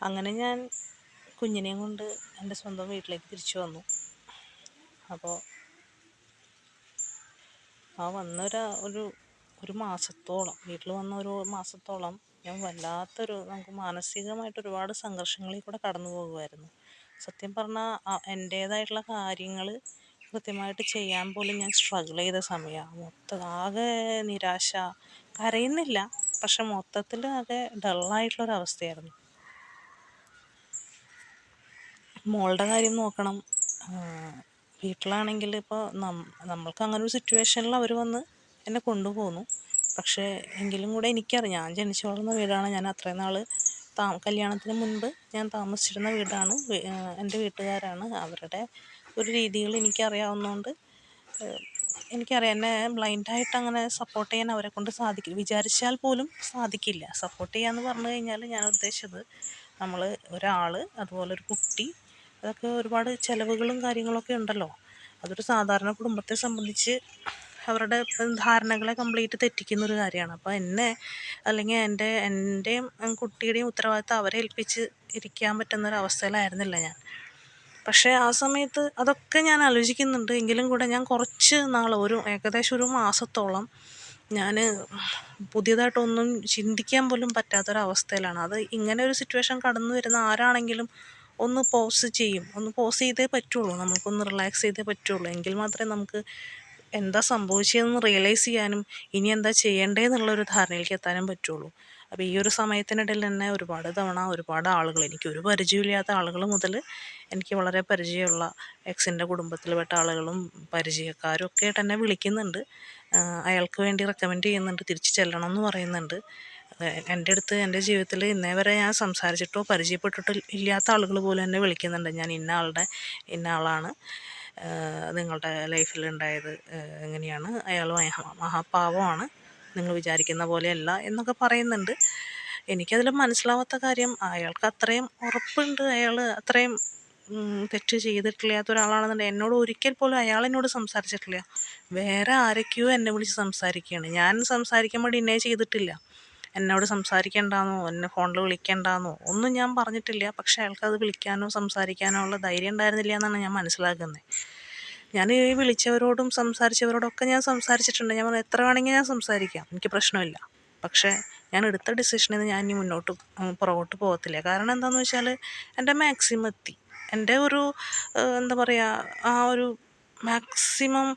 അങ്ങനെ ഞാൻ കുഞ്ഞിനെയും കൊണ്ട് എന്റെ സ്വന്തം വീട്ടിലേക്ക് തിരിച്ചു വന്നു. അപ്പോൾ ആ വന്നൊരു ഒരു ഒരു മാസത്തോളം വീട്ടിൽ വന്ന ഒരു മാസത്തോളം ഞാൻ വല്ലാത്തൊരു നമുക്ക് മാനസികമായിട്ട് ഒരുപാട് സംഘർഷങ്ങളിൽ കൂടെ കടന്നു പോകുമായിരുന്നു സത്യം പറഞ്ഞാൽ എന്റേതായിട്ടുള്ള കാര്യങ്ങൾ കൃത്യമായിട്ട് ചെയ്യാൻ പോലും ഞാൻ സ്ട്രഗിൾ ചെയ്ത സമയമാണ് മൊത്തം ആകെ നിരാശ. കരയുന്നില്ല പക്ഷെ മൊത്തത്തിൽ ആകെ ഡള്ളായിട്ടുള്ളൊരവസ്ഥയായിരുന്നു. മോളുടെ കാര്യം നോക്കണം. വീട്ടിലാണെങ്കിൽ ഇപ്പോൾ നമ്മൾക്ക് അങ്ങനെ ഒരു സിറ്റുവേഷനിൽ അവർ വന്ന് എന്നെ കൊണ്ടുപോകുന്നു പക്ഷേ എങ്കിലും കൂടെ എനിക്കറിയാം. ഞാൻ ജനിച്ചു വളർന്ന വീടാണ്. ഞാൻ അത്രയും നാൾ താ കല്യാണത്തിന് മുൻപ് ഞാൻ താമസിച്ചിരുന്ന വീടാണ്. എന്റെ വീട്ടുകാരാണ്. അവരുടെ ഒരു രീതികൾ എനിക്കറിയാവുന്നതുകൊണ്ട് എനിക്കറിയാം. എന്നെ ബ്ലൈൻഡായിട്ട് അങ്ങനെ സപ്പോർട്ട് ചെയ്യാൻ അവരെ കൊണ്ട് സാധിക്കില്ല. വിചാരിച്ചാൽ പോലും സാധിക്കില്ല. സപ്പോർട്ട് ചെയ്യാന്ന് പറഞ്ഞു കഴിഞ്ഞാൽ ഞാൻ ഉദ്ദേശിച്ചത് നമ്മൾ ഒരാൾ അതുപോലെ ഒരു കുട്ടി അതൊക്കെ ഒരുപാട് ചിലവുകളും കാര്യങ്ങളൊക്കെ ഉണ്ടല്ലോ. അതൊരു സാധാരണ കുടുംബത്തെ സംബന്ധിച്ച് അവരുടെ ധാരണകളെ കംപ്ലീറ്റ് തെറ്റിക്കുന്ന ഒരു കാര്യമാണ്. അപ്പോൾ എന്നെ അല്ലെങ്കിൽ എന്റെ എന്റെയും കുട്ടിയുടെയും ഉത്തരവാദിത്തം അവരെ ഏൽപ്പിച്ച് ഇരിക്കാൻ പറ്റുന്ന ഒരു അവസ്ഥയിലായിരുന്നില്ല ഞാൻ. പക്ഷേ ആ സമയത്ത് അതൊക്കെ ഞാൻ ആലോചിക്കുന്നുണ്ട്. എങ്കിലും കൂടെ ഞാൻ കുറച്ച് നാൾ ഒരു ഏകദേശം ഒരു മാസത്തോളം ഞാൻ പുതിയതായിട്ടൊന്നും ചിന്തിക്കാൻ പോലും പറ്റാത്തൊരവസ്ഥയിലാണ്. അത് ഇങ്ങനെ ഒരു സിറ്റുവേഷൻ കടന്നു വരുന്ന ആരാണെങ്കിലും ഒന്ന് പോസ് ചെയ്യും. ഒന്ന് പോസ് ചെയ്തേ പറ്റുള്ളൂ. നമുക്കൊന്ന് റിലാക്സ് ചെയ്തേ പറ്റുള്ളൂ. എങ്കിൽ മാത്രമേ നമുക്ക് എന്താ സംഭവിച്ചതെന്ന് റിയലൈസ് ചെയ്യാനും ഇനി എന്താ ചെയ്യേണ്ടതെന്നുള്ളൊരു ധാരണയിലേക്ക് എത്താനും പറ്റുള്ളൂ. അപ്പോൾ ഈ ഒരു സമയത്തിനിടയിൽ തന്നെ ഒരുപാട് തവണ ഒരുപാട് ആളുകൾ എനിക്ക് ഒരു പരിചയമില്ലാത്ത ആളുകൾ മുതൽ എനിക്ക് വളരെ പരിചയമുള്ള എക്സിന്റെ കുടുംബത്തിൽപ്പെട്ട ആളുകളും പരിചയക്കാരും ഒക്കെ എന്നെ വിളിക്കുന്നുണ്ട്. അയാൾക്ക് വേണ്ടി റെക്കമെൻഡ് ചെയ്യുന്നുണ്ട്. തിരിച്ച് ചെല്ലണം എന്ന് പറയുന്നുണ്ട്. എന്റെ അടുത്ത് എന്റെ ജീവിതത്തിൽ ഇന്നേ വരെ ഞാൻ സംസാരിച്ചിട്ടോ പരിചയപ്പെട്ടിട്ടോ ഇല്ലാത്ത ആളുകൾ പോലും എന്നെ വിളിക്കുന്നുണ്ട്. ഞാൻ ഇന്ന ആളുടെ ഇന്ന ആളാണ്. നിങ്ങളുടെ ലൈഫിൽ ഉണ്ടായത് എങ്ങനെയാണ്? അയാൾ മഹാപാവമാണ്. നിങ്ങൾ വിചാരിക്കുന്ന പോലെയല്ല എന്നൊക്കെ പറയുന്നുണ്ട്. എനിക്കതിൽ മനസ്സിലാവാത്ത കാര്യം അയാൾക്ക് അത്രയും ഉറപ്പുണ്ട്. അയാൾ അത്രയും തെറ്റ് ചെയ്തിട്ടില്ലാത്ത ഒരാളാണെന്നുണ്ടെങ്കിൽ എന്നോട് ഒരിക്കൽ പോലും അയാൾ എന്നോട് സംസാരിച്ചിട്ടില്ല. വേറെ ആരൊക്കെയോ എന്നെ വിളിച്ച് സംസാരിക്കുകയാണ്. ഞാൻ സംസാരിക്കാൻ ഡിനേ ചെയ്തിട്ടില്ല. എന്നോട് സംസാരിക്കേണ്ടാന്നോ എന്നെ ഫോണിൽ വിളിക്കേണ്ടാന്നോ ഒന്നും ഞാൻ പറഞ്ഞിട്ടില്ല. പക്ഷേ അയാൾക്കത് വിളിക്കാനോ സംസാരിക്കാനോ ഉള്ള ധൈര്യം ഉണ്ടായിരുന്നില്ല എന്നാണ് ഞാൻ മനസ്സിലാക്കുന്നത് ഞാൻ ഈ വിളിച്ചവരോടും സംസാരിച്ചവരോടൊക്കെ ഞാൻ സംസാരിച്ചിട്ടുണ്ട്. ഞാൻ എത്ര വേണമെങ്കിൽ ഞാൻ സംസാരിക്കാം എനിക്ക് പ്രശ്നമില്ല. പക്ഷേ ഞാൻ എടുത്ത ഡിസിഷനിൽ നിന്ന് ഞാൻ ഇനി മുന്നോട്ട് പുറകോട്ട് പോകത്തില്ല. കാരണം എന്താണെന്ന് വെച്ചാൽ എന്റെ മാക്സിമം എത്തി. എന്റെ ഒരു എന്താ പറയുക ആ ഒരു മാക്സിമം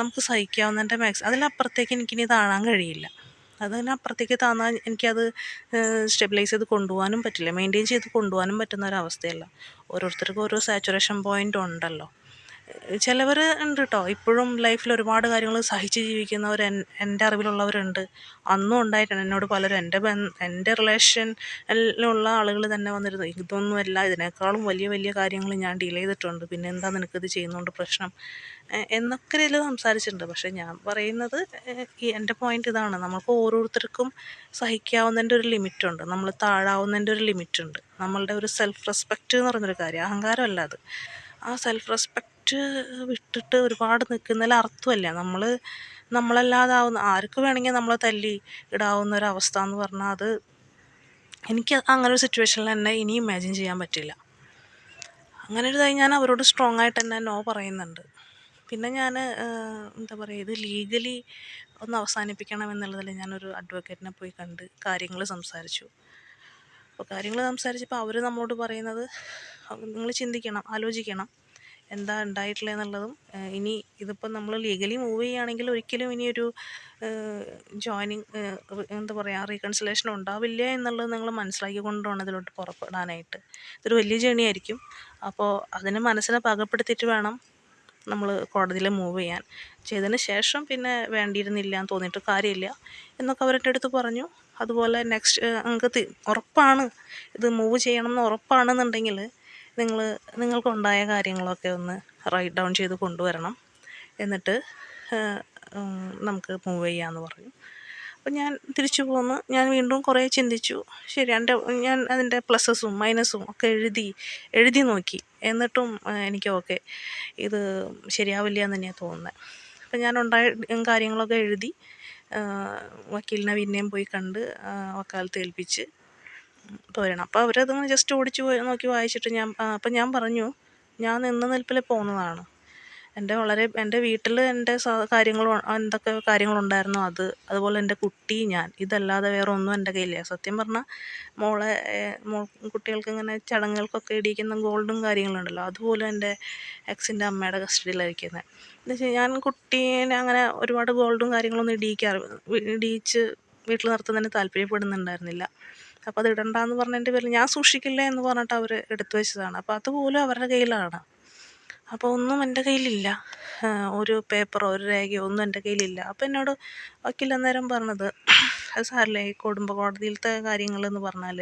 നമുക്ക് സഹിക്കാവുന്ന എന്റെ മാക്സിമം അതിലപ്പുറത്തേക്ക് എനിക്കിനി താഴാൻ കഴിയില്ല. അതിനപ്പുറത്തേക്ക് താന്നാൽ എനിക്കത് സ്റ്റെബിലൈസ് ചെയ്ത് കൊണ്ടുപോകാനും പറ്റില്ല. മെയിന്റെയിൻ ചെയ്ത് കൊണ്ടുപോകാനും പറ്റുന്ന ഒരവസ്ഥയല്ല. ഓരോരുത്തർക്കും ഓരോ സാച്ചുറേഷൻ പോയിന്റ് ഉണ്ടല്ലോ. ചിലവർ ഉണ്ട് കേട്ടോ ഇപ്പോഴും ലൈഫിൽ ഒരുപാട് കാര്യങ്ങൾ സഹിച്ച് ജീവിക്കുന്നവർ എന്റെ അറിവിലുള്ളവരുണ്ട്. അന്നും ഉണ്ടായിട്ടുണ്ട്. എന്നോട് പലരും എന്റെ എന്റെ റിലേഷനിലുള്ള ആളുകൾ തന്നെ വന്നിരുന്നു. ഇതൊന്നുമല്ല ഇതിനേക്കാളും വലിയ വലിയ കാര്യങ്ങൾ ഞാൻ ഡീൽ ചെയ്തിട്ടുണ്ട്. പിന്നെ എന്താ നിനക്കിത് ചെയ്യുന്നതുകൊണ്ട് പ്രശ്നം? എന്നൊക്കെ ഇതിൽ സംസാരിച്ചിട്ടുണ്ട്. പക്ഷേ ഞാൻ പറയുന്നത് ഈ എന്റെ പോയിന്റ് ഇതാണ്. നമുക്ക് ഓരോരുത്തർക്കും സഹിക്കാവുന്നതിന്റെ ഒരു ലിമിറ്റുണ്ട്. നമ്മൾ താഴാവുന്നതിന്റെ ഒരു ലിമിറ്റുണ്ട്. നമ്മളുടെ ഒരു സെൽഫ് റെസ്പെക്റ്റ് എന്ന് പറയുന്നൊരു കാര്യം. അഹങ്കാരമല്ല അത്. ആ സെൽഫ് റെസ്പെക്റ്റ് വിട്ടിട്ട് ഒരുപാട് നിൽക്കുന്നതിൽ അർത്ഥമല്ല. നമ്മൾ നമ്മളല്ലാതാവുന്ന ആർക്ക് വേണമെങ്കിൽ നമ്മളെ തല്ലി ഇടാവുന്ന ഒരു അവസ്ഥ എന്ന് പറഞ്ഞാൽ അത് എനിക്ക് അങ്ങനെ ഒരു സിറ്റുവേഷനിൽ തന്നെ ഇനി ഇമാജിൻ ചെയ്യാൻ പറ്റില്ല. അങ്ങനെ ഒരു ഇതായി ഞാൻ അവരോട് സ്ട്രോങ് ആയിട്ട് തന്നെ നോ പറയുന്നുണ്ട്. പിന്നെ ഞാൻ എന്താ പറയുക ഇത് ലീഗലി ഒന്ന് അവസാനിപ്പിക്കണം എന്നുള്ളതിൽ ഞാനൊരു അഡ്വക്കേറ്റിനെ പോയി കണ്ട് കാര്യങ്ങൾ സംസാരിച്ചു. അപ്പോൾ കാര്യങ്ങൾ സംസാരിച്ചപ്പോൾ അവർ നമ്മളോട് പറയുന്നത് നിങ്ങൾ ചിന്തിക്കണം ആലോചിക്കണം. എന്താ ഉണ്ടായിട്ടില്ല എന്നുള്ളതും ഇനി ഇതിപ്പോൾ നമ്മൾ ലീഗലി മൂവ് ചെയ്യുകയാണെങ്കിൽ ഒരിക്കലും ഇനിയൊരു ജോയിനിങ് എന്താ പറയുക റീകൺസിലേഷൻ ഉണ്ടാവില്ല എന്നുള്ളത് നിങ്ങൾ മനസ്സിലാക്കി കൊണ്ടുപോകണം ഇതിലോട്ട് പുറപ്പെടാനായിട്ട്. ഇതൊരു വലിയ ജേണി ആയിരിക്കും. അപ്പോൾ അതിനെ മനസ്സിനെ പാകപ്പെടുത്തിയിട്ട് വേണം നമ്മൾ കോടതിയിൽ മൂവ് ചെയ്യാൻ. ചെയ്തതിന് ശേഷം പിന്നെ വേണ്ടിയിരുന്നില്ല എന്ന് തോന്നിയിട്ട് കാര്യമില്ല എന്നൊക്കെ അവരുടെ അടുത്ത് പറഞ്ഞു. അതുപോലെ നെക്സ്റ്റ് നിങ്ങൾക്ക് ഉറപ്പാണ് ഇത് മൂവ് ചെയ്യണം എന്ന് ഉറപ്പാണെന്നുണ്ടെങ്കിൽ നിങ്ങൾ നിങ്ങൾക്കുണ്ടായ കാര്യങ്ങളൊക്കെ ഒന്ന് റൈറ്റ് ഡൗൺ ചെയ്ത് കൊണ്ടുവരണം. എന്നിട്ട് നമുക്ക് മൂവ് ചെയ്യാമെന്ന് പറഞ്ഞു. അപ്പം ഞാൻ തിരിച്ചു പോന്ന്. ഞാൻ വീണ്ടും കുറേ ചിന്തിച്ചു. ശരി എന്റെ ഞാൻ അതിന്റെ പ്ലസസും മൈനസും ഒക്കെ എഴുതി എഴുതി നോക്കി. എന്നിട്ടും എനിക്ക് ഓക്കെ ഇത് ശരിയാവില്ല എന്ന് തന്നെയാണ് തോന്നുന്നത് അപ്പം ഞാൻ ഉണ്ടായ കാര്യങ്ങളൊക്കെ എഴുതി വക്കീലിനെ പിന്നെയും പോയി കണ്ട് വക്കാലത്ത് ഏൽപ്പിച്ച് തോരണം അപ്പോൾ അവരതങ്ങനെ ജസ്റ്റ് ഓടിച്ച് പോയി നോക്കി വായിച്ചിട്ട് ഞാൻ അപ്പം ഞാൻ പറഞ്ഞു ഞാൻ നിന്ന നിൽപ്പിൽ പോന്നതാണ് എന്റെ വളരെ എന്റെ വീട്ടിൽ എന്റെ കാര്യങ്ങൾ എന്തൊക്കെ കാര്യങ്ങളുണ്ടായിരുന്നോ അത് അതുപോലെ എന്റെ കുട്ടി ഞാൻ ഇതല്ലാതെ വേറെ ഒന്നും എന്റെ കയ്യിലില്ല. സത്യം പറഞ്ഞാൽ മോളെ മോൾ കുട്ടികൾക്ക് ഇങ്ങനെ ചടങ്ങുകൾക്കൊക്കെ ഇടിക്കുന്ന ഗോൾഡും കാര്യങ്ങളുണ്ടല്ലോ അതുപോലെ എന്റെ എക്സിന്റെ അമ്മയുടെ കസ്റ്റഡിയിലായിരിക്കുന്നത് എന്ന് വെച്ചാൽ ഞാൻ കുട്ടീനെ അങ്ങനെ ഒരുപാട് ഗോൾഡും കാര്യങ്ങളൊന്നും ഇടിയിക്കാറ് ഇടിയിച്ച് വീട്ടിൽ നിർത്തുന്നതിന് താല്പര്യപ്പെടുന്നുണ്ടായിരുന്നില്ല. അപ്പോൾ അത് ഇടണ്ടെന്ന് പറഞ്ഞതിന്റെ പേരിൽ ഞാൻ സൂക്ഷിക്കില്ല എന്ന് പറഞ്ഞിട്ട് അവർ എടുത്തു വെച്ചതാണ്. അപ്പോൾ അതുപോലും അവരുടെ കയ്യിലാണ്. അപ്പോൾ ഒന്നും എന്റെ കയ്യിലില്ല. ഒരു പേപ്പറോ ഒരു രേഖയോ ഒന്നും എന്റെ കയ്യിലില്ല. അപ്പോൾ എന്നോട് വക്കീൽ അന്നേരം പറഞ്ഞത് അത് സാരമില്ല ഈ കുടുംബ കോടതിയിലത്തെ കാര്യങ്ങളെന്ന് പറഞ്ഞാൽ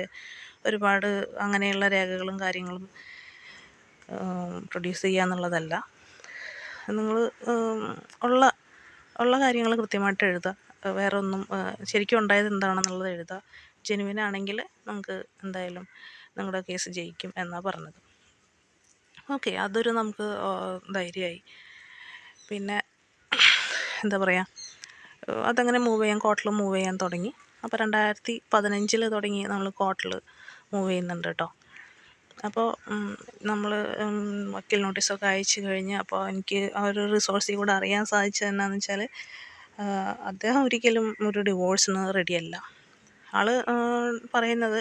ഒരുപാട് അങ്ങനെയുള്ള രേഖകളും കാര്യങ്ങളും പ്രൊഡ്യൂസ് ചെയ്യുക എന്നുള്ളതല്ല. നിങ്ങൾ ഉള്ള ഉള്ള കാര്യങ്ങൾ കൃത്യമായിട്ട് എഴുതുക വേറെ ഒന്നും ശരിക്കും ഉണ്ടായത് എന്താണെന്നുള്ളത് എഴുതുക ജെനുവിൻ ആണെങ്കിൽ നമുക്ക് എന്തായാലും നിങ്ങളുടെ കേസ് ജയിക്കും എന്നാണ് പറഞ്ഞത്. ഓക്കെ അതൊരു നമുക്ക് ധൈര്യമായി. പിന്നെ എന്താ പറയുക അതങ്ങനെ മൂവ് ചെയ്യാൻ കോർട്ടിൽ മൂവ് ചെയ്യാൻ തുടങ്ങി. അപ്പോൾ രണ്ടായിരത്തി പതിനഞ്ചിൽ തുടങ്ങി നമ്മൾ കോർട്ടിൽ മൂവ് ചെയ്യുന്നുണ്ട് കേട്ടോ അപ്പോൾ നമ്മൾ വക്കീൽ നോട്ടീസൊക്കെ അയച്ചു കഴിഞ്ഞ് അപ്പോൾ എനിക്ക് ആ ഒരു റിസോഴ്സിൽ കൂടെ അറിയാൻ സാധിച്ചത് എന്നാന്ന് വെച്ചാൽ അദ്ദേഹം ഒരിക്കലും ഒരു ഡിവോഴ്സിന് റെഡിയല്ല ആൾ പറയുന്നത്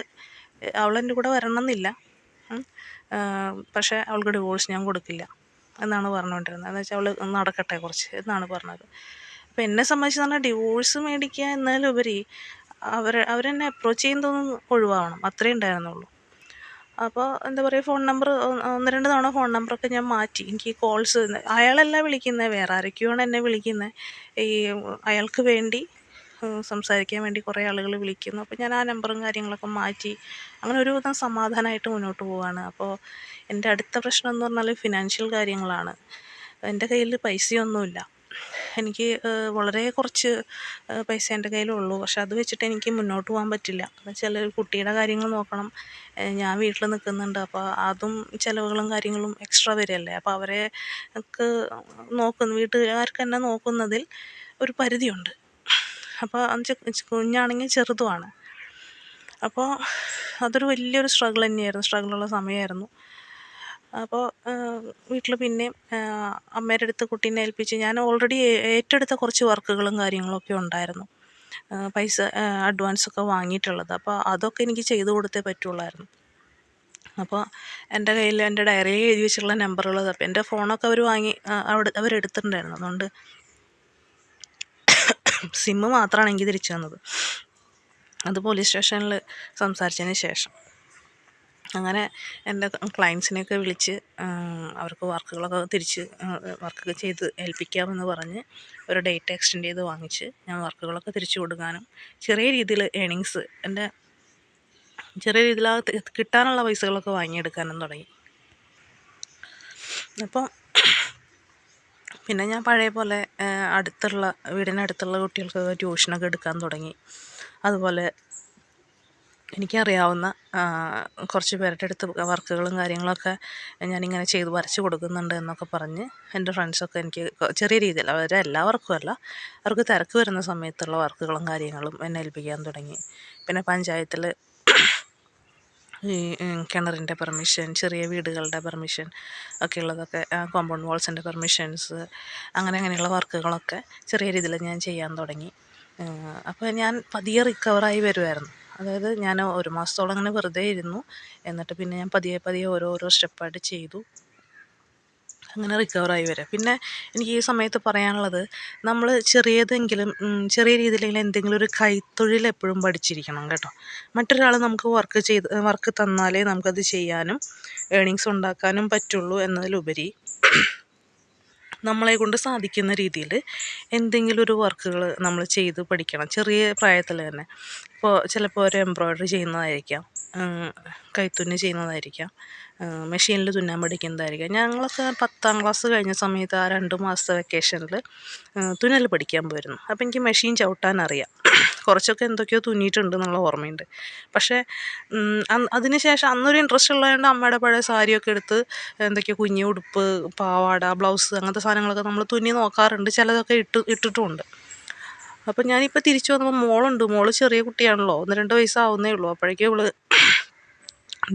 അവളെന്റെ കൂടെ വരണം എന്നില്ല പക്ഷേ അവൾക്ക് ഡിവോഴ്സ് ഞാൻ കൊടുക്കില്ല എന്നാണ് പറഞ്ഞുകൊണ്ടിരുന്നത്. എന്ന് വെച്ചാൽ അവൾ നടക്കട്ടെ കുറച്ച് എന്നാണ് പറഞ്ഞത്. അപ്പോൾ എന്നെ സംബന്ധിച്ച് പറഞ്ഞാൽ ഡിവോഴ്സ് മേടിക്കുക എന്നതിലുപരി അവർ അവരെന്നെ അപ്രോച്ച് ചെയ്യുന്നതൊന്നും ഒഴിവാകണം അത്രേ ഉണ്ടായിരുന്നുള്ളൂ. അപ്പോൾ എന്താ പറയുക ഫോൺ നമ്പർ ഒന്ന് രണ്ട് തവണ ഫോൺ നമ്പറൊക്കെ ഞാൻ മാറ്റി. എനിക്ക് കോൾസ് അയാളല്ല വിളിക്കുന്നത് വേറെ ആരൊക്കെയാണ് എന്നെ വിളിക്കുന്നത് ഈ അയാൾക്ക് വേണ്ടി സംസാരിക്കാൻ വേണ്ടി കുറേ ആളുകൾ വിളിക്കുന്നു. അപ്പോൾ ഞാൻ ആ നമ്പറും കാര്യങ്ങളൊക്കെ മാറ്റി അങ്ങനെ ഒരു വിധം സമാധാനമായിട്ട് മുന്നോട്ട് പോവുകയാണ് അപ്പോൾ എന്റെ അടുത്ത പ്രശ്നം എന്ന് പറഞ്ഞാൽ ഫിനാൻഷ്യൽ കാര്യങ്ങളാണ്. എന്റെ കയ്യിൽ പൈസയൊന്നുമില്ല. എനിക്ക് വളരെ കുറച്ച് പൈസ എന്റെ കയ്യിലുള്ളൂ. പക്ഷെ അത് വെച്ചിട്ട് എനിക്ക് മുന്നോട്ട് പോകാൻ പറ്റില്ല. എന്ന് വെച്ചാൽ കുട്ടിയുടെ കാര്യങ്ങൾ നോക്കണം. ഞാൻ വീട്ടിൽ നിൽക്കുന്നുണ്ട്. അപ്പോൾ അതും ചിലവുകളും കാര്യങ്ങളും എക്സ്ട്രാ വരികയല്ലേ അപ്പോൾ അവരെ നോക്കുന്ന. വീട്ടുകാർക്ക് തന്നെ നോക്കുന്നതിൽ ഒരു പരിധിയുണ്ട്. അപ്പോൾ കുഞ്ഞാണെങ്കിൽ ചെറുതുമാണ്. അപ്പോൾ അതൊരു വലിയൊരു സ്ട്രഗിൾ തന്നെയായിരുന്നു. സ്ട്രഗിളുള്ള സമയമായിരുന്നു. അപ്പോൾ വീട്ടിൽ പിന്നെയും അമ്മയുടെ അടുത്ത് കുട്ടീനെ ഏൽപ്പിച്ച് ഞാൻ ഓൾറെഡി ഏറ്റെടുത്ത കുറച്ച് വർക്കുകളും കാര്യങ്ങളൊക്കെ ഉണ്ടായിരുന്നു. പൈസ അഡ്വാൻസൊക്കെ വാങ്ങിയിട്ടുള്ളത്. അപ്പോൾ അതൊക്കെ എനിക്ക് ചെയ്തു കൊടുത്തേ പറ്റുള്ളായിരുന്നു. അപ്പോൾ എന്റെ കയ്യിൽ എന്റെ ഡയറിയിൽ എഴുതി വെച്ചിട്ടുള്ള നമ്പറുകൾ എന്റെ ഫോണൊക്കെ അവർ വാങ്ങി അവിടെ അവരെടുത്തിട്ടുണ്ടായിരുന്നു. അതുകൊണ്ട് സിമ്മ് മാത്രമാണ് എനിക്ക് തിരിച്ചു തന്നത്. അത് പോലീസ് സ്റ്റേഷനിൽ സംസാരിച്ചതിന് ശേഷം. അങ്ങനെ എന്റെ ക്ലയൻസിനെയൊക്കെ വിളിച്ച് അവർക്ക് വർക്കുകളൊക്കെ തിരിച്ച് വർക്കൊക്കെ ചെയ്ത് ഏൽപ്പിക്കാമെന്ന് പറഞ്ഞ് ഒരു ഡേറ്റ് എക്സ്റ്റെൻഡ് ചെയ്ത് വാങ്ങിച്ച് ഞാൻ വർക്കുകളൊക്കെ തിരിച്ചു കൊടുക്കാനും ചെറിയ രീതിയിൽ ഏണിങ്സ് എന്റെ ചെറിയ രീതിയിൽ കിട്ടാനുള്ള പൈസകളൊക്കെ വാങ്ങിയെടുക്കാനും തുടങ്ങി. അപ്പോൾ പിന്നെ ഞാൻ പഴയ പോലെ അടുത്തുള്ള വീടിനടുത്തുള്ള കുട്ടികൾക്കൊക്കെ ട്യൂഷനൊക്കെ എടുക്കാൻ തുടങ്ങി. അതുപോലെ എനിക്കറിയാവുന്ന കുറച്ച് പേരുടെ അടുത്ത് വർക്കുകളും കാര്യങ്ങളൊക്കെ ഞാനിങ്ങനെ ചെയ്ത് വരച്ച് കൊടുക്കുന്നുണ്ട് എന്നൊക്കെ പറഞ്ഞ് എന്റെ ഫ്രണ്ട്സൊക്കെ എനിക്ക് ചെറിയ രീതിയിൽ അവർ എല്ലാ വർക്കും അല്ല അവർക്ക് തിരക്ക് വരുന്ന സമയത്തുള്ള വർക്കുകളും കാര്യങ്ങളും എന്നെ ഏൽപ്പിക്കാൻ തുടങ്ങി. പിന്നെ പഞ്ചായത്തിൽ ഈ കിണറിന്റെ പെർമിഷൻ ചെറിയ വീടുകളുടെ പെർമിഷൻ ഒക്കെ ഉള്ളതൊക്കെ കോമ്പൗണ്ട് വാൾസിന്റെ പെർമിഷൻസ് അങ്ങനെ അങ്ങനെയുള്ള വർക്കുകളൊക്കെ ചെറിയ രീതിയിൽ ഞാൻ ചെയ്യാൻ തുടങ്ങി. അപ്പോൾ ഞാൻ പതിയെ റിക്കവറായി വരുമായിരുന്നു അതായത് ഞാൻ ഒരു മാസത്തോളം അങ്ങനെ വെറുതെ ഇരുന്നു. എന്നിട്ട് പിന്നെ ഞാൻ പതിയെ പതിയെ ഓരോരോ സ്റ്റെപ്പായിട്ട് ചെയ്തു. അങ്ങനെ റിക്കവറായി വരിക പിന്നെ എനിക്ക് ഈ സമയത്ത് പറയാനുള്ളത് നമ്മൾ ചെറിയതെങ്കിലും ചെറിയ രീതിയിലെങ്കിലും എന്തെങ്കിലും ഒരു കൈത്തൊഴിൽ എപ്പോഴും പഠിച്ചിരിക്കണം കേട്ടോ. മറ്റൊരാൾ നമുക്ക് വർക്ക് ചെയ്ത് വർക്ക് തന്നാലേ നമുക്കത് ചെയ്യാനും ഏണിങ്സ് ഉണ്ടാക്കാനും പറ്റുള്ളൂ എന്നതിലുപരി നമ്മളെ കൊണ്ട് സാധിക്കുന്ന രീതിയിൽ എന്തെങ്കിലും ഒരു വർക്കുകൾ നമ്മൾ ചെയ്ത് പഠിക്കണം. ചെറിയ പ്രായത്തിൽ തന്നെ. ഇപ്പോൾ ചിലപ്പോൾ ഒരു എംബ്രോയ്ഡറി ചെയ്യുന്നതായിരിക്കാം. കൈത്തുന്നി ചെയ്യുന്നതായിരിക്കാം. മെഷീനിൽ തുന്നാൻ പഠിക്കുന്നതായിരിക്കാം. ഞങ്ങളൊക്കെ പത്താം ക്ലാസ് കഴിഞ്ഞ സമയത്ത് ആ രണ്ട് മാസത്തെ വെക്കേഷനിൽ തുന്നൽ പഠിക്കാൻ പോയിരുന്നു. അപ്പോൾ എനിക്ക് മെഷീൻ ചവിട്ടാൻ അറിയാം. കുറച്ചൊക്കെ എന്തൊക്കെയോ തുന്നിയിട്ടുണ്ട് എന്നുള്ള ഓർമ്മയുണ്ട്. പക്ഷേ അതിന് ശേഷം അന്നൊരു ഇൻട്രസ്റ്റ് ഉള്ളതുകൊണ്ട് അമ്മയുടെ പഴയ സാരിയൊക്കെ എടുത്ത് എന്തൊക്കെയോ കുഞ്ഞി ഉടുപ്പ് പാവാട ബ്ലൗസ് അങ്ങനത്തെ സാധനങ്ങളൊക്കെ നമ്മൾ തുന്നി നോക്കാറുണ്ട്. ചിലതൊക്കെ ഇട്ട് ഇട്ടിട്ടുമുണ്ട്. അപ്പം ഞാനിപ്പോൾ തിരിച്ചു വന്നപ്പോൾ മോളുണ്ട്. മോൾ ചെറിയ കുട്ടിയാണല്ലോ. ഒന്ന് രണ്ട് വയസ്സാവുന്നേ ഉള്ളൂ. അപ്പോഴേക്കും ഇവൾ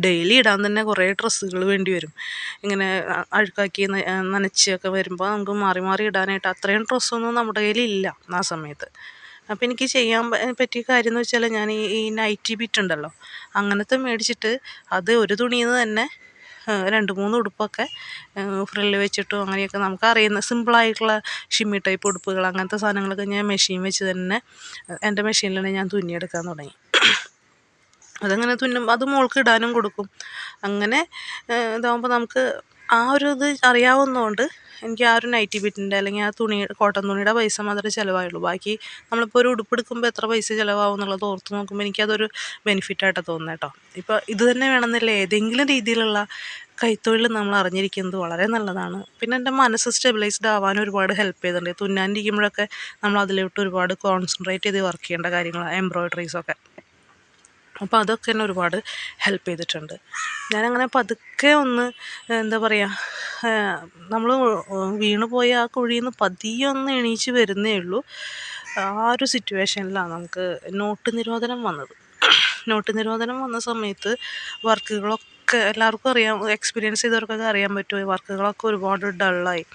ഡെയിലി ഇടാൻ തന്നെ കുറേ ഡ്രസ്സുകൾ വേണ്ടി വരും. ഇങ്ങനെ അഴുക്കാക്കി നനച്ചൊക്കെ വരുമ്പോൾ നമുക്ക് മാറി മാറി ഇടാനായിട്ട് അത്രയും ഡ്രസ്സൊന്നും നമ്മുടെ കയ്യിലില്ല ആ സമയത്ത്. അപ്പോൾ എനിക്ക് ചെയ്യാൻ പറ്റിയ കാര്യം എന്ന് വെച്ചാൽ ഞാൻ ഈ നൈറ്റി ബിറ്റ് ഉണ്ടല്ലോ അങ്ങനത്തെ മേടിച്ചിട്ട് അത് ഒരു തുണിയിൽ നിന്ന് തന്നെ രണ്ട് മൂന്ന് ഉടുപ്പൊക്കെ ഫ്രില്ല് വെച്ചിട്ടും അങ്ങനെയൊക്കെ നമുക്ക് അറിയുന്ന സിമ്പിളായിട്ടുള്ള ഷിമ്മി ടൈപ്പ് ഉടുപ്പുകൾ അങ്ങനത്തെ സാധനങ്ങളൊക്കെ ഞാൻ മെഷീൻ വെച്ച് തന്നെ എന്റെ മെഷീനിൽ തന്നെ ഞാൻ തുന്നിയെടുക്കാൻ തുടങ്ങി. അതങ്ങനെ തുന്നും അത് മോൾക്ക് ഇടാനും കൊടുക്കും. അങ്ങനെ ഇതാകുമ്പോൾ നമുക്ക് ആ ഒരു ഇത് അറിയാവുന്നതുകൊണ്ട് എനിക്ക് ആ ഒരു നൈറ്റി ബിറ്റിന്റെ അല്ലെങ്കിൽ ആ തുണി കോട്ടൺ തുണിയുടെ പൈസ മാത്രമേ ചിലവായുള്ളൂ. ബാക്കി നമ്മളിപ്പോൾ ഒരു ഉടുപ്പ് എടുക്കുമ്പോൾ എത്ര പൈസ ചിലവാകും എന്നുള്ളത് ഓർത്ത് നോക്കുമ്പോൾ എനിക്കതൊരു ബെനിഫിറ്റായിട്ട് തോന്നുന്നത് കേട്ടോ ഇപ്പോൾ ഇത് തന്നെ വേണമെന്നില്ല. ഏതെങ്കിലും രീതിയിലുള്ള കൈത്തൊഴിൽ നമ്മൾ അറിഞ്ഞിരിക്കുന്നത് വളരെ നല്ലതാണ്. പിന്നെ എന്റെ മനസ്സ് സ്റ്റെബിലൈസ്ഡ് ആവാൻ ഒരുപാട് ഹെൽപ്പ് ചെയ്തിട്ടുണ്ട്. തുന്നാനിരിക്കുമ്പോഴൊക്കെ നമ്മൾ അതിലോട്ട് ഒരുപാട് കോൺസെൻട്രേറ്റ് ചെയ്ത് വർക്ക് ചെയ്യേണ്ട കാര്യങ്ങളാണ് എംബ്രോയ്ഡറീസൊക്കെ അപ്പോൾ അതൊക്കെ എന്നെ ഒരുപാട് ഹെൽപ്പ് ചെയ്തിട്ടുണ്ട്. ഞാനങ്ങനെ പതുക്കെ ഒന്ന് എന്താ പറയുക നമ്മൾ വീണ് പോയ ആ കുഴിയിൽ നിന്ന് പതിയെ ഒന്ന് എണീച്ച് വരുന്നേ ഉള്ളൂ. ആ ഒരു സിറ്റുവേഷനിലാണ് നമുക്ക് നോട്ട് നിരോധനം വന്നത്. നോട്ട് നിരോധനം വന്ന സമയത്ത് വർക്കുകളൊക്കെ എല്ലാവർക്കും അറിയാം എക്സ്പീരിയൻസ് ചെയ്തവർക്കൊക്കെ അറിയാൻ പറ്റുമോ വർക്കുകളൊക്കെ ഒരുപാട് ഡള്ളായി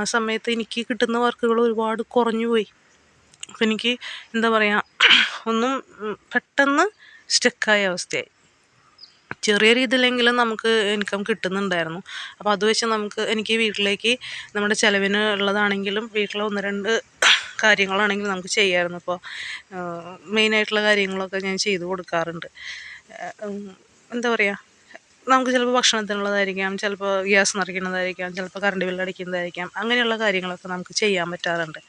ആ സമയത്ത് എനിക്ക് കിട്ടുന്ന വർക്കുകൾ ഒരുപാട് കുറഞ്ഞു പോയി. അപ്പം എനിക്ക് എന്താ പറയുക ഒന്നും പെട്ടെന്ന് സ്റ്റക്കായ അവസ്ഥയായി. ചെറിയ രീതിയിലെങ്കിലും നമുക്ക് ഇൻകം കിട്ടുന്നുണ്ടായിരുന്നു. അപ്പോൾ അത് വെച്ച് നമുക്ക് എനിക്ക് വീട്ടിലേക്ക് നമ്മുടെ ചിലവിന് ഉള്ളതാണെങ്കിലും വീട്ടിലെ ഒന്ന് രണ്ട് കാര്യങ്ങളാണെങ്കിലും നമുക്ക് ചെയ്യാമായിരുന്നു ഇപ്പോൾ മെയിനായിട്ടുള്ള കാര്യങ്ങളൊക്കെ ഞാൻ ചെയ്തു കൊടുക്കാറുണ്ട്. എന്താ പറയുക നമുക്ക് ചിലപ്പോൾ ഭക്ഷണത്തിനുള്ളതായിരിക്കാം ചിലപ്പോൾ ഗ്യാസ് നിറയ്ക്കുന്നതായിരിക്കാം ചിലപ്പോൾ കറണ്ട് ബില്ല് അടിക്കുന്നതായിരിക്കാം അങ്ങനെയുള്ള കാര്യങ്ങളൊക്കെ നമുക്ക് ചെയ്യാൻ പറ്റാറുണ്ട്.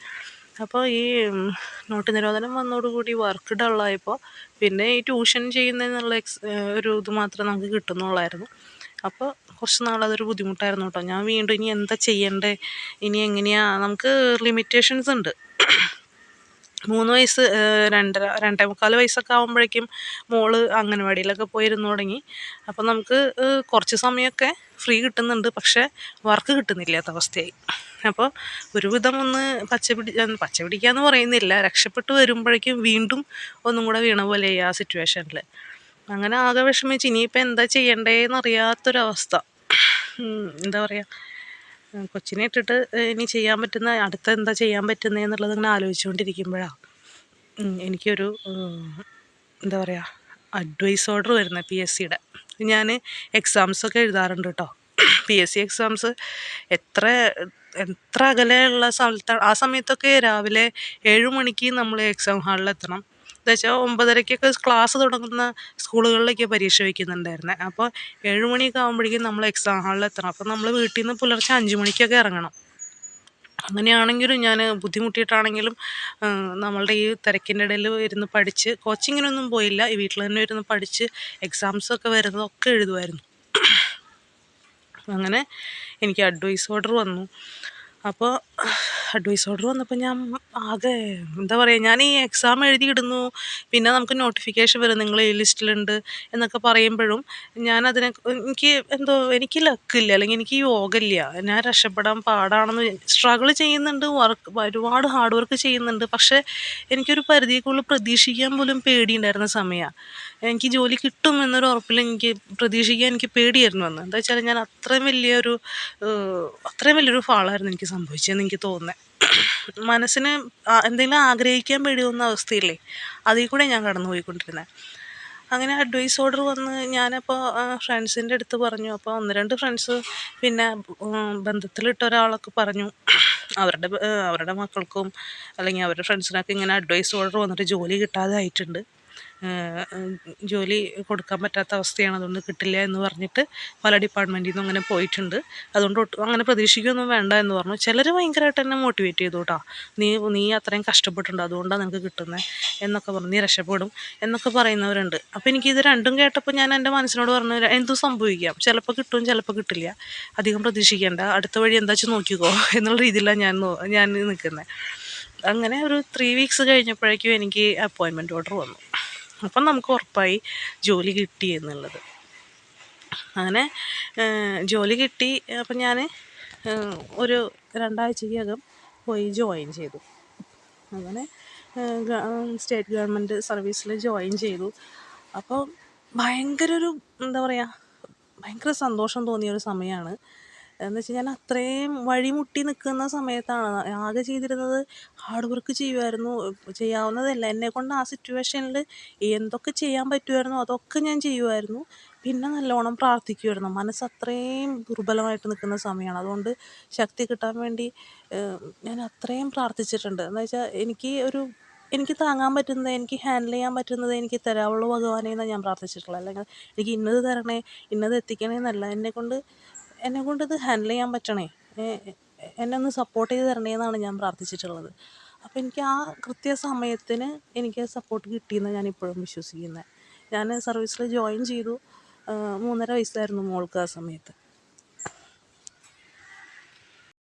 അപ്പോൾ ഈ നോട്ട് നിരോധനം വന്നതോടുകൂടി വർക്ക് ഡള്ളായപ്പോൾ പിന്നെ ഈ ട്യൂഷൻ ചെയ്യുന്നതിനുള്ള എക്സ് ഒരു ഇത് മാത്രമേ നമുക്ക് കിട്ടുന്നുള്ളായിരുന്നു. അപ്പോൾ കുറച്ച് നാളതൊരു ബുദ്ധിമുട്ടായിരുന്നു കേട്ടോ ഞാൻ വീണ്ടും ഇനി എന്താ ചെയ്യണ്ടേ? ഇനി എങ്ങനെയാണ് നമുക്ക് ലിമിറ്റേഷൻസ് ഉണ്ട്. മൂന്ന് വയസ്സ് രണ്ടര രണ്ടേ മുക്കാൽ വയസ്സൊക്കെ ആകുമ്പോഴേക്കും മോൾ അംഗനവാടിയിലൊക്കെ പോയിരുന്നു തുടങ്ങി. അപ്പോൾ നമുക്ക് കുറച്ച് സമയമൊക്കെ ഫ്രീ കിട്ടുന്നുണ്ട്. പക്ഷേ വർക്ക് കിട്ടുന്നില്ലാത്ത അവസ്ഥയായി. അപ്പോൾ ഒരുവിധം ഒന്ന് പച്ച പിടി പച്ച പറയുന്നില്ല. രക്ഷപ്പെട്ട് വരുമ്പോഴേക്കും വീണ്ടും ഒന്നും കൂടെ വീണ പോലെ ആ സിറ്റുവേഷനിൽ അങ്ങനെ ആകെ വിഷമിച്ച് ഇനിയിപ്പോൾ എന്താ ചെയ്യണ്ടേന്ന് അറിയാത്തൊരവസ്ഥ ഉം, എന്താ പറയുക കൊച്ചിനെ ഇട്ടിട്ട് ഇനി ചെയ്യാൻ പറ്റുന്ന അടുത്ത എന്താ ചെയ്യാൻ പറ്റുന്നത് എന്നുള്ളത് ഇങ്ങനെ ആലോചിച്ചുകൊണ്ടിരിക്കുമ്പോഴാണ് എനിക്കൊരു എന്താ പറയുക അഡ്വൈസ് ഓർഡർ വരുന്നത് പി എസ് സിയുടെ ഞാൻ എക്സാംസൊക്കെ എഴുതാറുണ്ട് കേട്ടോ പി എസ് സി എക്സാംസ് എത്ര എത്ര അകലെയുള്ള സ്ഥലത്താണ് ആ സമയത്തൊക്കെ രാവിലെ ഏഴ് മണിക്ക് നമ്മൾ എക്സാം ഹാളിൽ എത്തണം. എന്താ വെച്ചാൽ ഒമ്പതരയ്ക്കൊക്കെ ക്ലാസ് തുടങ്ങുന്ന സ്കൂളുകളിലൊക്കെ പരീക്ഷ വയ്ക്കുന്നുണ്ടായിരുന്നത് അപ്പോൾ ഏഴ് മണിയൊക്കെ ആകുമ്പോഴേക്കും നമ്മൾ എക്സാം ഹാളിൽ എത്തണം. അപ്പോൾ നമ്മൾ വീട്ടിൽ നിന്ന് പുലർച്ചെ അഞ്ച് മണിക്കൊക്കെ ഇറങ്ങണം. അങ്ങനെയാണെങ്കിലും ഞാൻ ബുദ്ധിമുട്ടിയിട്ടാണെങ്കിലും നമ്മളുടെ ഈ തിരക്കിന്റെ ഇടയിൽ ഇരുന്ന് പഠിച്ച് കോച്ചിങ്ങിനൊന്നും പോയില്ല. ഈ വീട്ടിൽ തന്നെ ഇരുന്ന് പഠിച്ച് എക്സാംസൊക്കെ വരുന്നതൊക്കെ എഴുതുമായിരുന്നു അങ്ങനെ എനിക്ക് അഡ്വൈസ് ഓർഡർ വന്നു. അപ്പോൾ അഡ്വൈസ് ഓർഡർ വന്നപ്പോൾ ഞാൻ ആകെ എന്താ പറയുക ഞാൻ ഈ എക്സാം എഴുതിയിടുന്നു പിന്നെ നമുക്ക് നോട്ടിഫിക്കേഷൻ വരും നിങ്ങൾ ഈ ലിസ്റ്റിലുണ്ട് എന്നൊക്കെ പറയുമ്പോഴും ഞാൻ അതിനെ എനിക്ക് എന്തോ എനിക്ക് ലക്കില്ല അല്ലെങ്കിൽ എനിക്ക് യോഗമില്ല ഞാൻ രക്ഷപ്പെടാൻ പാടാണെന്ന് സ്ട്രഗിൾ ചെയ്യുന്നുണ്ട് വർക്ക് ഒരുപാട് ഹാർഡ് വർക്ക് ചെയ്യുന്നുണ്ട് പക്ഷേ എനിക്കൊരു പരിധിക്കുള്ളിൽ പ്രതീക്ഷിക്കാൻ പോലും പേടിയുണ്ടായിരുന്ന സമയമാണ് എനിക്ക് ജോലി കിട്ടും എന്നൊരു ഉറപ്പിൽ എനിക്ക് പ്രതീക്ഷിക്കാൻ എനിക്ക് പേടിയായിരുന്നു അന്ന്. എന്താ വെച്ചാൽ ഞാൻ അത്രയും വലിയൊരു അത്രയും വലിയൊരു ഫാളായിരുന്നു എനിക്ക് സംഭവിച്ചതെന്ന് എനിക്ക് തോന്നുന്നത് മനസ്സിന് എന്തെങ്കിലും ആഗ്രഹിക്കാൻ പേടിയൊന്ന അവസ്ഥയില്ലേ? അതിൽ കൂടെ ഞാൻ കടന്നു പോയിക്കൊണ്ടിരുന്നത് അങ്ങനെ അഡ്വൈസ് ഓർഡർ വന്ന് ഞാനപ്പോൾ ഫ്രണ്ട്സിന്റെ അടുത്ത് പറഞ്ഞു. അപ്പോൾ ഒന്ന് രണ്ട് ഫ്രണ്ട്സ് പിന്നെ ബന്ധത്തിലിട്ട ഒരാളൊക്കെ പറഞ്ഞു. അവരുടെ അവരുടെ മക്കൾക്കും അല്ലെങ്കിൽ അവരുടെ ഫ്രണ്ട്സിനൊക്കെ ഇങ്ങനെ അഡ്വൈസ് ഓർഡർ വന്നിട്ട് ജോലി കിട്ടാതെ ആയിട്ടുണ്ട് ജോലി കൊടുക്കാൻ പറ്റാത്ത അവസ്ഥയാണ്. അതുകൊണ്ട് കിട്ടില്ല എന്ന് പറഞ്ഞിട്ട് പല ഡിപ്പാർട്ട്മെന്റിൽ നിന്നും അങ്ങനെ പോയിട്ടുണ്ട്. അതുകൊണ്ട് ഒട്ടും അങ്ങനെ പ്രതീക്ഷിക്കുകയൊന്നും വേണ്ട എന്ന് പറഞ്ഞു. ചിലർ ഭയങ്കരമായിട്ട് എന്നെ മോട്ടിവേറ്റ് ചെയ്തു കേട്ടോ. നീ നീ അത്രയും കഷ്ടപ്പെട്ടിട്ടുണ്ട്. അതുകൊണ്ടാണ് നിനക്ക് കിട്ടുന്നത് എന്നൊക്കെ പറഞ്ഞു. നീ രക്ഷപ്പെടും എന്നൊക്കെ പറയുന്നവരുണ്ട്. അപ്പോൾ എനിക്ക് ഇത് രണ്ടും കേട്ടപ്പോൾ ഞാൻ എന്റെ മനസ്സിനോട് പറഞ്ഞു എന്തും സംഭവിക്കാം. ചിലപ്പോൾ കിട്ടും ചിലപ്പോൾ കിട്ടില്ല. അധികം പ്രതീക്ഷിക്കേണ്ട. അടുത്ത വഴി എന്താ വെച്ചാൽ നോക്കിക്കോ. എന്നുള്ള രീതിയിലാണ് ഞാൻ ഞാൻ നിൽക്കുന്നത് അങ്ങനെ ഒരു ത്രീ വീക്സ് കഴിഞ്ഞപ്പോഴേക്കും എനിക്ക് അപ്പോയിൻമെന്റ് ഓർഡർ വന്നു. അപ്പം നമുക്ക് ഉറപ്പായി ജോലി കിട്ടി എന്നുള്ളത്. അങ്ങനെ ജോലി കിട്ടി. അപ്പം ഞാൻ ഒരു രണ്ടാഴ്ചയ്ക്കകം പോയി ജോയിൻ ചെയ്തു. അങ്ങനെ സ്റ്റേറ്റ് ഗവൺമെന്റ് സർവീസിൽ ജോയിൻ ചെയ്തു. അപ്പോൾ ഭയങ്കര ഒരു എന്താ പറയുക ഭയങ്കര സന്തോഷം തോന്നിയ ഒരു സമയമാണ്. എന്ന് വെച്ച് ഞാൻ അത്രയും വഴിമുട്ടി നിൽക്കുന്ന സമയത്താണ് ആകെ ചെയ്തിരുന്നത് ഹാർഡ് വർക്ക് ചെയ്യുമായിരുന്നു ചെയ്യാവുന്നതല്ല. എന്നെക്കൊണ്ട് ആ സിറ്റുവേഷനിൽ എന്തൊക്കെ ചെയ്യാൻ പറ്റുമായിരുന്നു അതൊക്കെ ഞാൻ ചെയ്യുമായിരുന്നു പിന്നെ നല്ലോണം പ്രാർത്ഥിക്കുമായിരുന്നു മനസ്സ് അത്രയും ദുർബലമായിട്ട് നിൽക്കുന്ന സമയമാണ്. അതുകൊണ്ട് ശക്തി കിട്ടാൻ വേണ്ടി ഞാൻ അത്രയും പ്രാർത്ഥിച്ചിട്ടുണ്ട്. എന്ന് വെച്ചാൽ എനിക്ക് ഒരു എനിക്ക് താങ്ങാൻ പറ്റുന്നത് എനിക്ക് ഹാൻഡിൽ ചെയ്യാൻ പറ്റുന്നത് എനിക്ക് തരാവുള്ളൂ ഭഗവാനെ എന്നാണ് ഞാൻ പ്രാർത്ഥിച്ചിട്ടുള്ളത്. അല്ലെങ്കിൽ എനിക്ക് ഇന്നത് തരണേ ഇന്നത് എത്തിക്കണേ എന്നല്ല. എന്നെക്കൊണ്ട് എന്നെക്കൊണ്ട് കൊണ്ടിത് ഹാൻഡിൽ ചെയ്യാൻ പറ്റണേ. എന്നെ ഒന്ന് സപ്പോർട്ട് ചെയ്ത് തരണേ എന്നാണ് ഞാൻ പ്രാർത്ഥിച്ചിട്ടുള്ളത്. അപ്പോൾ എനിക്ക് ആ കൃത്യ സമയത്തിന് എനിക്ക് സപ്പോർട്ട് കിട്ടിയെന്ന് ഞാൻ ഇപ്പോഴും വിശ്വസിക്കുന്നത് ഞാൻ സർവീസിൽ ജോയിൻ ചെയ്തു. മൂന്നര വയസ്സായിരുന്നു മോൾക്ക് ആ സമയത്ത്.